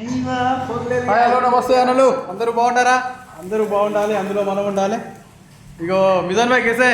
Hello నమస్తే అన్నలు. అందరూ బాగుండారా అందరూ బాగుండాలి అందులో మనం ఉండాలి. ఇగో మిజన్ బాయ్ కేసే.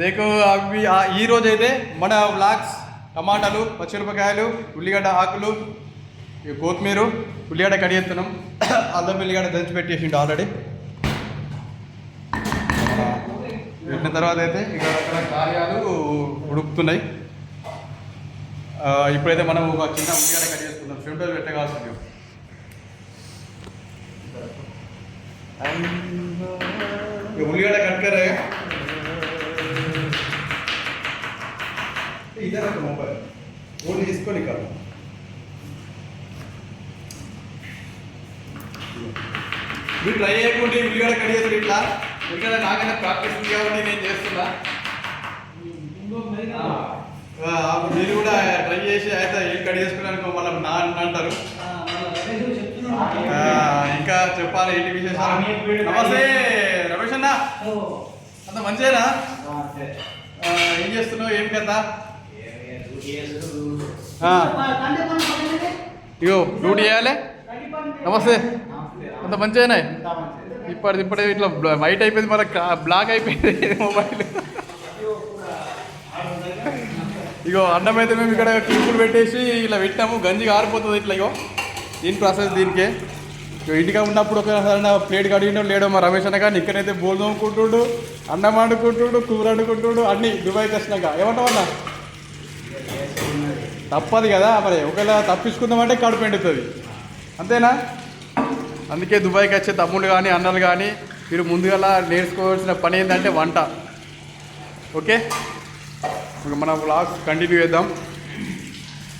దేకు అవి ఈ రోజైతే మన బ్లాక్స్ టమాటాలు పచ్చిమిరపకాయలు ఉల్లిగడ్డ ఆకులు కొత్తిమీర ఉల్లిగడ్డ కడిగేస్తున్నాం అల్లం ఉల్లిగడ్డ దంచి పెట్టేసిండు ఆల్రెడీ. పెట్టిన తర్వాత అయితే ఇక కార్యాలు ఉడుకుతున్నాయి. ఇప్పుడైతే మనం ఒక చిన్న ఉల్లిగడ్డ కట్ చేసుకుందాం. ఫ్రెండ్ రోజు పెట్టగాల్సింది ఉల్లిగడ్డ కట్ కరే ఇదే నాకు మొబైల్. ఓన్లీ తీసుకొని కాదు మీరు ట్రై చేయకుండా ఉల్లిగడ్డ కట్ చేస్తారు ఇట్లా ఉల్లిగడ్డ నాకైనా ప్రాక్టీస్ ఉంది కాబట్టి నేను చేస్తున్నా. చేసి అయితే ఏం కట్ చేసుకున్నాను మళ్ళీ నా అంటారు. ఆ, ఇంకా చెప్పాలి ఏంటి విశేషాలు? నమస్తే రమేష్ అన్న. అంత మంచిదేనా ఆ, ఏం చేస్తున్నావు? ఏం కదా ఇగో డ్యూటీ చేయాలి? నమస్తే. అంత మంచిదేనా ఇప్పటిది ఇప్పుడే ఇట్లా వైట్ అయిపోయింది మళ్ళీ బ్లాక్ అయిపోయింది మొబైల్. ఇగో అన్నం అయితే మేము ఇక్కడ క్లిప్పులు పెట్టేసి ఇలా పెట్టాము. గంజి ఆరిపోతుంది ఇట్లా ఇగో. దీని ప్రాసెస్ దీనికే. ఇంటిగా ఉన్నప్పుడు ఒక ప్లేట్ కడిగినో లేడో మా రమేష్ అన్న కానీ ఇక్కడైతే బోల్ తోముకుంటుండు అన్నం వండుకుంటుండు కూర వండుకుంటుండు అన్ని దుబాయ్కి వచ్చినాక ఏమంటావు తప్పదు కదా మరి. ఒకవేళ తప్పించుకుందామంటే కడుపు ఎండుతుంది. అంతేనా? అందుకే దుబాయ్కి వచ్చే తమ్ముళ్ళు కానీ అన్నలు కానీ మీరు ముందుగా నేర్చుకోవాల్సిన పని ఏంటంటే వంట. ఓకే? ఇక మన వ్లాగ్స్ కంటిన్యూ చేద్దాం.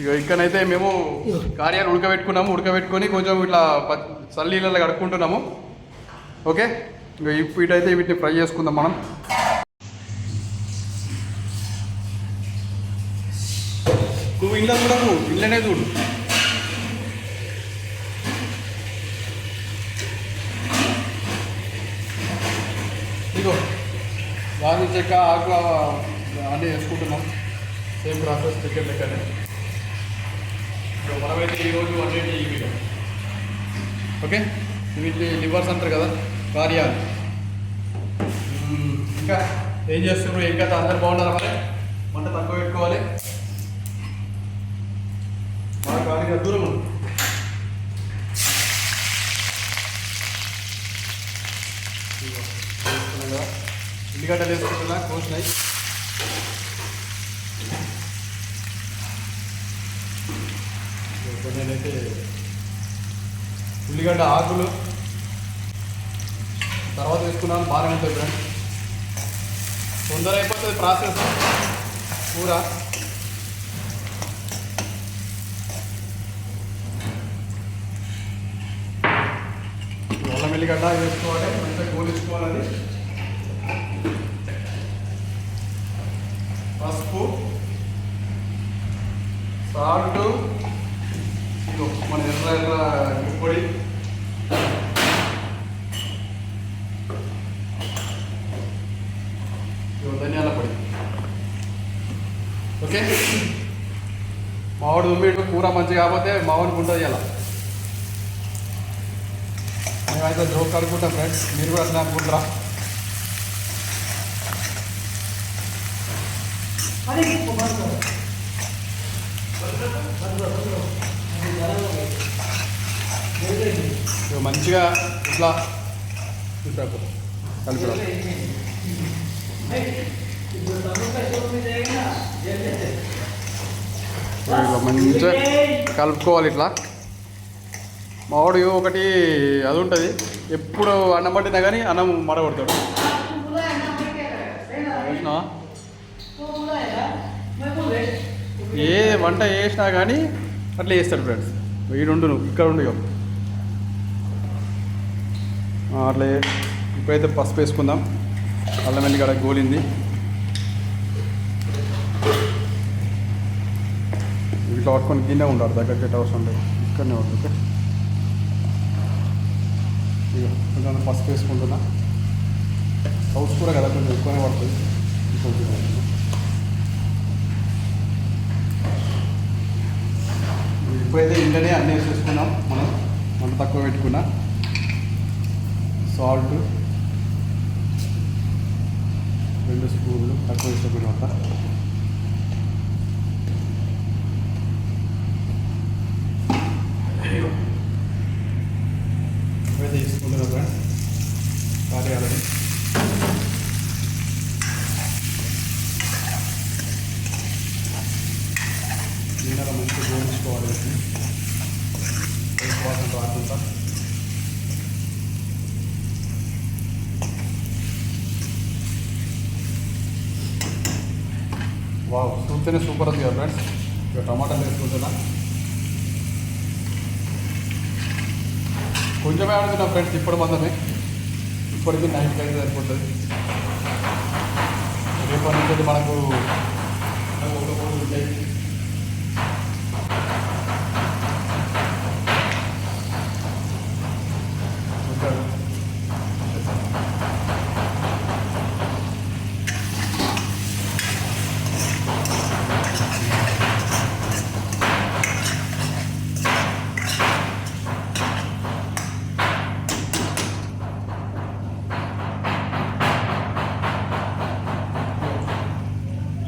ఇక ఇక్కడైతే మేము కార్యాలు ఉడకబెట్టుకున్నాము. ఉడకబెట్టుకొని కొంచెం ఇట్లా చల్లీళ్ళలో చల్లీలలో కడుక్కుంటున్నాము. ఓకే? ఇక ఇప్పుడు ఇటైతే వీటిని ఫ్రై చేసుకుందాం మనం. నువ్వు ఇంట్లో చూడకు. ఇళ్ళనే చూడు. ఇదిగో. రాగి చెక్క ఆకు అన్నీ వేసుకుంటున్నాం. సేమ్ ప్రాసెస్ చికెన్ లెక్కనే. ఇప్పుడు మనమైతే ఈరోజు అన్నిటి ఇవి ఓకే? వీటి లివర్స్ అంటారు కదా? కార్యాలు. ఇంకా ఏం చేస్తున్నారు? ఏం కదా అందరు బాగున్నారు మరి? మంట తక్కువ పెట్టుకోవాలి. బాగా గాలిగా దూరం ఉండు. ఇదిగో, వేసుకున్నాం కదా. ఉల్లిగడ్డలు వేసుకుంటున్నా కోసినాయి ఇప్పుడు నేనైతే ఉల్లిగడ్డ ఆకులు. తర్వాత వేసుకున్నాను బాగానే ఉంటుంది ఫ్రెండ్స్. తొందర అయిపోతుంది ప్రాసెస్. కూర. అల్లం వేసుకోవాలి మంచిగా గోలించుకోవాలి. అది పసుపు. సాల్ట్. మన ఎర్ర ఎర్ర పొడి ఇదిగో ధనియాల పొడి ఓకే? మావాడు దుమ్మిడు కూర మంచిగా కాకపోతే మావాడికి ఉంటుంది ఇలా. మేమైతే జోక్ అనుకుంటాం ఫ్రెండ్స్ మీరు కూడా అట్లా అనుకుంటారా? మంచిగా ఇట్లా. ఇట్లా కలిపి ఇట్లా మంచిగా కలుపుకోవాలి ఇట్లా. మావాడు ఒకటి అది ఉంటుంది. ఎప్పుడు అన్నం పట్టినా కానీ అన్నం మడగొడతాడు ఏ వంట చేసినా కానీ అట్లా చేస్తాడు ఫ్రెండ్స్. వీడుండు నువ్వు ఇక్కడ ఉండు అట్లా ఇప్పుడైతే పసుపు వేసుకుందాం. అల్లం వెల్లిగడ్డ గోలింది. ఇట్లా పట్టుకొని గిన్నె ఉండాలి దగ్గరికి ఎట్ట అవసరం లేదు ఇక్కడనే ఉంటుంది ఓకే. ఇక కొంచెం పసుపు వేసుకుంటున్నా? హౌస్ కూడా కదా కొంచెం ఎక్కువనే పడుతుంది. ఇంకొంచెం ఇప్పుడైతే ఇంటనే అన్నీ వేసేసుకున్నాం మనం మంట తక్కువ పెట్టుకున్నా. సాల్ట్ రెండు స్పూన్లు తక్కువ వేసుకున్న తర్వాత ఇప్పుడైతే తీసుకుంటున్నా ఫ్రెండ్స్ కార్యాలయం దీనిలో మంచిగా జోడించుకోవాలి వీటిని వాసన రాకుండా వావ్ చూస్తేనే సూపర్ ఉంది కదా ఫ్రెండ్స్. ఇక టమాటాలు వేసుకుంటున్నా. కొంచెమే ఆడుతున్నా ఫ్రెండ్స్ ఇప్పుడు మందమే ఇప్పటికీ నైట్కి అయితే సరిపోతుంది. రేపటి నుంచి మనకు ఒక ఉంటాయి ఉంటాడు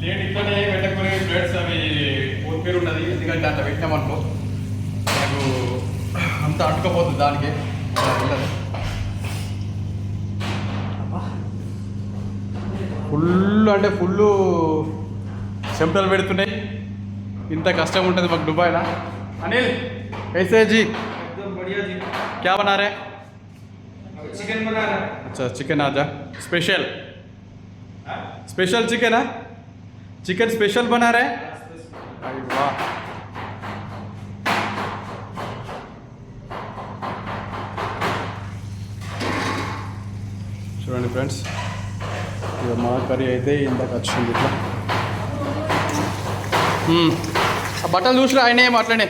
లేట్ ఇట్లనే పెట్టకునే ప్లేట్స్ అవి కొత్తిమీర ఉన్నది ఎందుకంటే అట్లా పెట్టినామనుకో మనకు అంత అంటుకపోతుంది దానికి అలా వెళ్ళదు ఫుల్ అంటే ఫుల్ చెమటలు పెడుతున్నాయి ఇంత కష్టం ఉంటుంది మాకు దుబాయ్లో అనిల్ कैसे जी एकदम बढ़िया जी क्या बना रहे अब चिकन बना रहा है अच्छा चिकन आजा स्पेशल स्पेशल चिकन है चिकन स्पेशल बना रहे अरे वाह చూడండి ఫ్రెండ్స్. ఇక మా కర్రీ అయితే ఇందాక వచ్చింది ఇట్లా. ఆ బట్టలు చూసిరా? ఆయన ఏం అట్లనే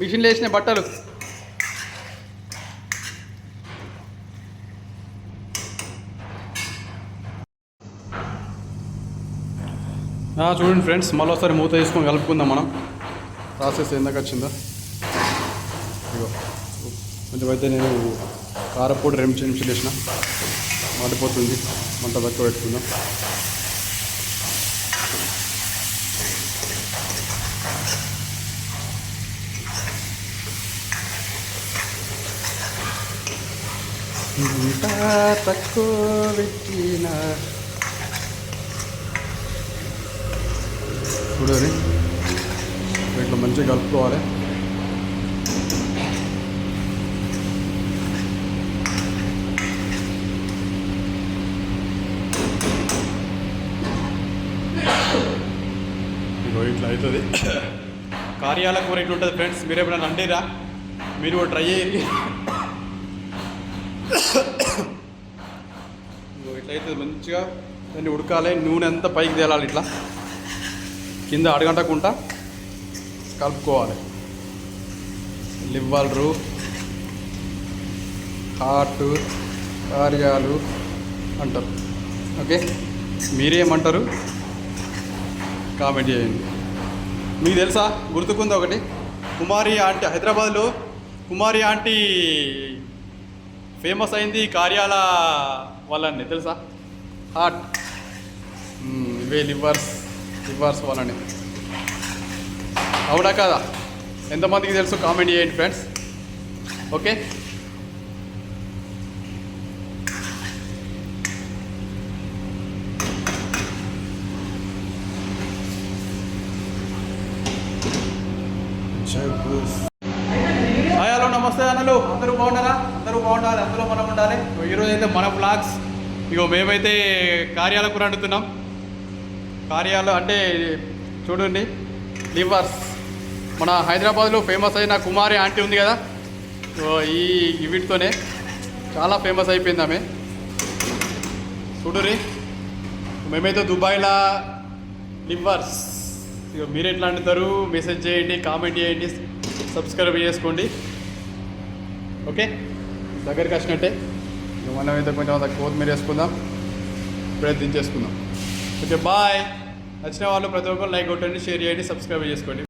మిషన్లో వేసిన బట్టలు చూడండి ఫ్రెండ్స్ మళ్ళీ ఒకసారి మూత తీసుకొని కలుపుకుందాం మనం. ప్రాసెస్ ఎందుకు వచ్చిందో? ఇగో కొంచెం అయితే నేను కారపొడి రెండు నిమిషాలు వేసిన మాడిపోతుంది. మంట తక్కువ పెట్టుకుందాం. తక్కువ పెట్టిన. చూడండి. ఇట్లా మంచిగా కలుపుకోవాలి. ఇట్లా అవుతుంది కార్యాల కూర ఇట్లా ఉంటుంది ఫ్రెండ్స్ మీరు ఎప్పుడైనా అండిరా? మీరు కూడా ట్రై చేయండి. ఇట్లా అవుతుంది మంచిగా. దాన్ని ఉడకాలి నూనె అంతా పైకి తేలాలి ఇట్లా. కింద అడగంటకుండా కలుపుకోవాలి. లివ్వాలరు హార్ట్ కార్యాలు అంటారు. ఓకే? మీరేమంటారు? కామెంట్ చేయండి. మీకు తెలుసా? గుర్తుకుంది ఒకటి? కుమారి ఆంటీ హైదరాబాద్లో కుమారి ఆంటీ ఫేమస్ అయింది కార్యాల వాళ్ళని తెలుసా? హార్ట్ ఇవే లివర్స్ లివర్స్ వాళ్ళని అవునా కదా? ఎంతమందికి తెలుసు కామెంట్ చేయండి ఫ్రెండ్స్? ఓకే హాయ్ హలో నమస్తే అన్నలు అందరూ బాగున్నారా అందరూ బాగుండాలి అందరూ మనం ఉండాలి ఈరోజు అయితే మన బ్లాగ్స్ ఇగో మేమైతే కార్యాలకు వండుతున్నాం. కార్యాలు అంటే చూడండి లివర్స్. మన హైదరాబాద్లో ఫేమస్ అయిన కుమారి ఆంటీ ఉంది కదా? సో ఈ వీటితోనే చాలా ఫేమస్ అయిపోయింది ఆమె. చూడురి మేమైతే దుబాయ్లో లివర్స్. ఇగో మీరు ఎట్లా అంటుతారు మెసేజ్ చేయండి కామెంట్ చేయండి సబ్స్క్రైబ్ చేసుకోండి. ఓకే? దగ్గరికి వచ్చినట్టే. మనం అయితే కొంచెం అంత కొత్తిమీర వేసుకుందాం ప్రయత్నించేసుకుందాం ఓకే బాయ్. నచ్చిన వాళ్ళు ప్రతి ఒక్కరు లైక్ కొట్టండి షేర్ చేయండి సబ్స్క్రైబ్ చేసుకోండి.